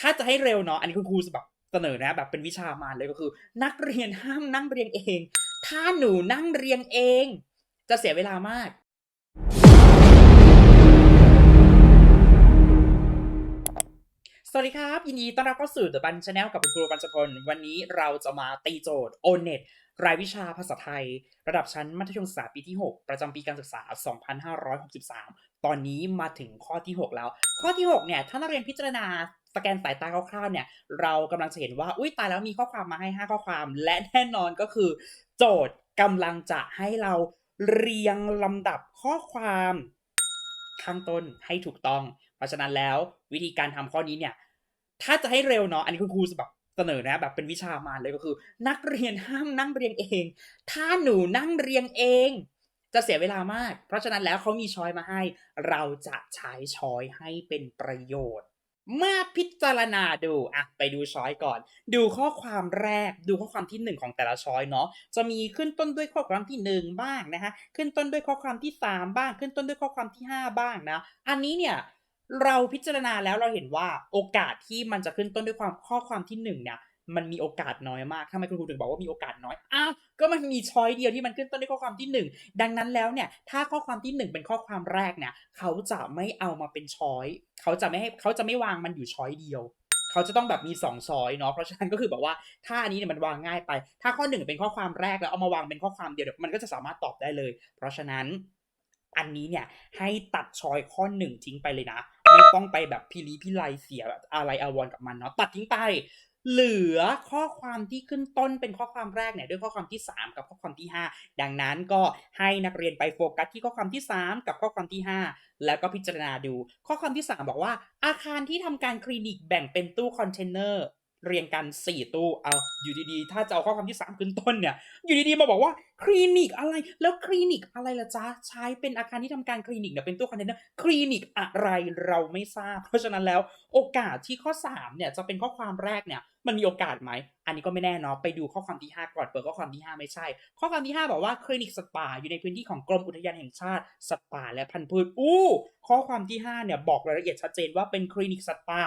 ถ้าจะให้เร็วเนาะอันนี้คุณครูแบบเสนอนะแบบเป็นวิชามานเลยก็คือ นักเรียนห้ามนั่งเรียงเอง ถ้าหนูนั่งเรียงเอง จะเสียเวลามาก สวัสดีครับ ยินดีต้อนรับเข้าสู่ The Bun Channel กับคุณครูปัญจพล วันนี้เราจะมาตีโจทย์ o n e t รายวิชาภาษาไทย ระดับชั้นมัธยมศึกษาปีที่ 6 ประจำปีการศึกษา 2563 ตอนนี้มาถึงข้อที่ 6 แล้ว ข้อที่ 6 เนี่ย ถ้านักเรียนพิจารณา สแกนสายตาคร่าวๆเนี่ย เรากำลังจะเห็นว่า อุ้ยตายแล้วมีข้อความมาให้ 5 ข้อความ และแน่นอนก็คือ โจทย์กำลังจะให้เราเรียงลำดับข้อความข้างต้นให้ถูกต้อง เพราะฉะนั้นแล้ววิธีการทำข้อนี้เนี่ย ถ้าจะให้เร็วเนาะอันนี้คุณครูแบบเสนอนะแบบเป็นวิชามาเลยก็คือ นักเรียนห้ามนั่งเรียงเอง ถ้าหนูนั่งเรียงเอง จะเสียเวลามาก เพราะฉะนั้นแล้วเขามีช้อยมาให้ เราจะใช้ช้อยให้เป็นประโยชน์ เมื่อพิจารณาดูอะไปดูช้อยก่อน ดูข้อความแรกดูข้อความที่หนึ่งของแต่ละช้อยเนาะจะมีขึ้นต้นด้วยข้อความที่หนึ่งบ้างนะฮะขึ้นต้นด้วยข้อความที่สามบ้าง ขึ้นต้นด้วยข้อความที่ห้าบ้างนะ อันนี้เนี่ยเราพิจารณาแล้วเราเห็นว่าโอกาสที่มันจะขึ้นต้นด้วยความข้อความที่หนึ่งเนี่ย มันมีโอกาสน้อยมากทำไมคุณครูถึงบอกว่ามีโอกาสน้อย อ้าว ก็มันมีช้อยเดียวที่มันขึ้นต้นด้วยข้อความที่หนึ่งดังนั้นแล้วเนี่ย ถ้าข้อความที่หนึ่งเป็นข้อความแรกเนี่ย เขาจะไม่เอามาเป็นช้อย เขาจะไม่ให้เขาจะไม่วางมันอยู่ช้อยเดียว เขาจะต้องแบบมี2ช้อยเนาะ เพราะฉะนั้นก็คือแบบว่า ถ้าอันนี้เนี่ยมันวางง่ายไป ถ้าข้อหนึ่งเป็นข้อความแรกแล้วเอามาวางเป็นข้อความเดียวเดี๋ยวมันก็จะสามารถตอบได้เลย เพราะฉะนั้น อันนี้เนี่ยให้ตัดช้อยข้อหนึ่งทิ้งไปเลยนะ ไม่ต้องไปแบบพิลีพิไลเสียแบบอะไรอาวรกับมันเนาะ ตัดทิ้งไป เหลือข้อความที่ขึ้นต้นเป็นข้อความแรกเนี่ยด้วยข้อความที่ 3 กับข้อความที่ 5 ดังนั้นก็ให้นักเรียนไปโฟกัสที่ข้อความที่ 3 กับข้อความที่ 5 แล้วก็พิจารณาดู ข้อความที่ 3 บอกว่า อาคารที่ทำการคลินิกแบ่งเป็นตู้คอนเทนเนอร์ เรียงกัน 4 ตู้ เอาอยู่ดีๆ ถ้าจะเอาข้อความที่ 3 ขึ้นต้นเนี่ย อยู่ดีๆ มาบอกว่าคลินิกอะไร แล้วคลินิกอะไรล่ะจ๊ะ ใช้เป็นอาคารที่ทำการคลินิกเนี่ยเป็นตู้คอนเทนเนอร์คลินิกอะไรเราไม่ทราบ เพราะฉะนั้นแล้วโอกาสที่ข้อ 3 เนี่ยจะเป็นข้อความแรกเนี่ยมันมีโอกาสไหม อันนี้ก็ไม่แน่เนาะ ไปดูข้อความที่ 5 ก่อน เปิดข้อความที่ 5 ไม่ใช่ ข้อความที่ 5 บอกว่าคลินิกสัตว์ป่าอยู่ในพื้นที่ของกรมอุทยานแห่งชาติสัตว์ป่าและพันธุ์พืช อู้ ข้อความที่ 5 เนี่ยบอกรายละเอียดชัดเจนว่าเป็นคลินิกสัตว์ป่า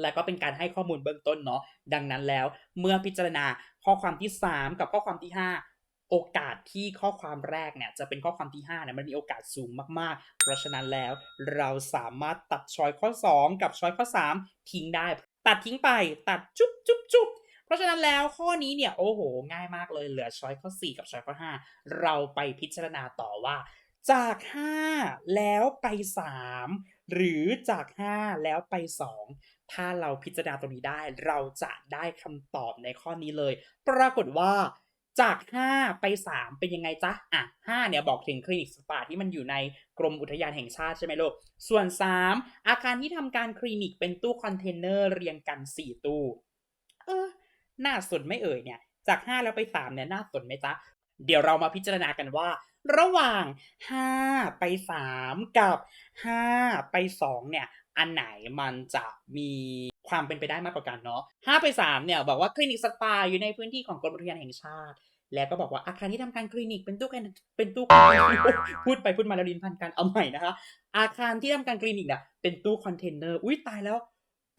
และก็เป็นการให้ข้อมูลเบื้องต้นเนาะดังนั้นแล้วเมื่อพิจารณาข้อความที่ 3 กับข้อความที่ 5 โอกาสที่ข้อความแรกเนี่ยจะเป็นข้อความที่5เนี่ยมันมีโอกาสสูงมากๆ เพราะฉะนั้นแล้วเราสามารถตัดช้อยข้อ 2 กับช้อยข้อ 3 ทิ้งได้ ตัดทิ้งไปตัดจุ๊บจุ๊บจุ๊บเพราะฉะนั้นแล้วข้อนี้เนี่ยโอ้โห ง่ายมากเลยเหลือช้อยข้อ 4 กับช้อยข้อ 5 เราไปพิจารณาต่อว่า จาก 5 แล้วไป 3 หรือจาก 5 แล้วไป 2 ถ้าเราพิจารณาตรงนี้ได้ เราจะได้คำตอบในข้อนี้เลย ปรากฏว่าจาก 5 ไป 3 เป็นยังไงจ๊ะ อะ 5 เนี่ย บอกถึงคลินิกสปาที่มันอยู่ในกรมอุทยานแห่งชาติใช่ไหมลูก ส่วน 3 อาคารที่ทำการคลินิกเป็นตู้คอนเทนเนอร์เรียงกัน 4 ตู้ เออ น่าสนไม่เอ่ยเนี่ย จาก 5 แล้วไป 3 เนี่ย น่าสนไหมจ๊ะ เดี๋ยวเรามาพิจารณากันว่า ระหว่าง 5 ไป 3 กับ 5 ไป 2 เนี่ย อันไหนมันจะมีความเป็นไปได้มากกว่ากันเนาะ5ไป3เนี่ยบอกว่าคลินิกสปาอยู่ในพื้นที่ของกรมอุทยานแห่งชาติ แล้วก็บอกว่าอาคารที่ทำการคลินิกเป็นตู้กันเป็นตู้คอนเทนเนอร์พูดไปพูดมาแล้วลินพันกันเอาใหม่นะคะ อาคารที่ทำการคลินิกเนี่ยเป็นตู้คอนเทนเนอร์อุ้ยตายแล้ว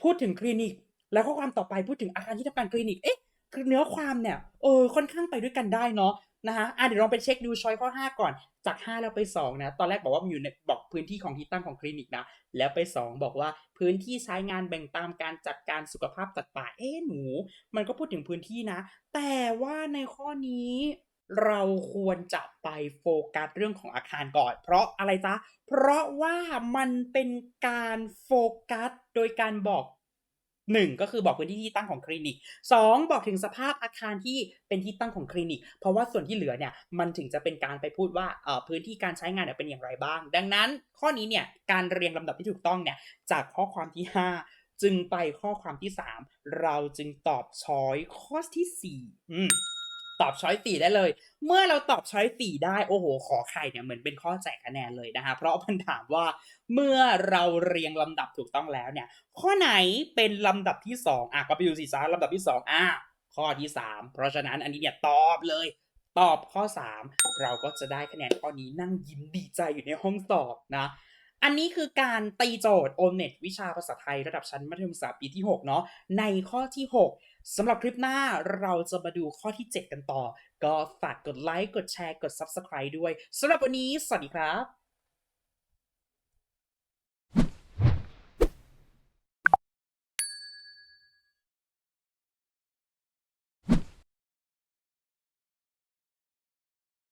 พูดถึงคลินิก แล้วข้อความต่อไปพูดถึงอาคารที่ทำการคลินิกเอ๊ะคือเนื้อความเนี่ยเออค่อนข้างไปด้วยกันได้เนาะนะคะอะเดี๋ยวลองไปเช็คดูช้อยข้อ 5 ก่อน จาก 5 แล้วไป 2 นะ ตอนแรกบอกว่ามันอยู่ในบอกพื้นที่ของที่ตั้งของคลินิกนะ แล้วไป 2 บอกว่าพื้นที่ใช้งานแบ่งตามการจัดการสุขภาพสัตว์ป่า เอ๊หนู มันก็พูดถึงพื้นที่นะ แต่ว่าในข้อนี้เราควรจะไปโฟกัสเรื่องของอาคารก่อน เพราะอะไรจ๊ะ เพราะว่ามันเป็นการโฟกัสโดยการบอก หนึ่งก็คือบอกพื้นที่ที่ตั้งของคลินิกสองบอกถึงสภาพอาคารที่เป็นที่ตั้งของคลินิก เพราะว่าส่วนที่เหลือเนี่ยมันถึงจะเป็นการไปพูดว่าเอ่อพื้นที่การใช้งานเนี่ยเป็นอย่างไรบ้าง ดังนั้น ข้อนี้เนี่ยการเรียงลำดับที่ถูกต้องเนี่ยจากข้อความที่ 5 จึงไปข้อความที่ 3 เราจึงตอบช้อยข้อที่4อืม ตอบช้อยสี่ได้เลย เมื่อเราตอบช้อยสี่ได้โอ้โห ขอไข่เนี่ยเหมือนเป็นข้อแจกคะแนนเลยนะคะ เพราะมันถามว่าเมื่อเราเรียงลำดับถูกต้องแล้วเนี่ย ข้อไหนเป็นลำดับที่สองอะก็ไปดูสิจ้าลำดับที่สองอะข้อที่สามเพราะฉะนั้นอันนี้เนี่ยตอบเลย ตอบข้อสามเราก็จะได้คะแนนข้อนี้นั่งยิ้มดีใจอยู่ในห้องสอบนะอันนี้คือการตีโจทย์ o n e t วิชาภาษาไทยระดับชั้นมัธยมศึกษาปีที่ 6 เนาะในข้อที่ 6 สำหรับคลิปหน้าเราจะมาดูข้อที่ 7 กันต่อ ก็ฝากกดไลค์ กดแชร์ กด Subscribe ด้วยสำหรับวันนี้ สวัสดีครับ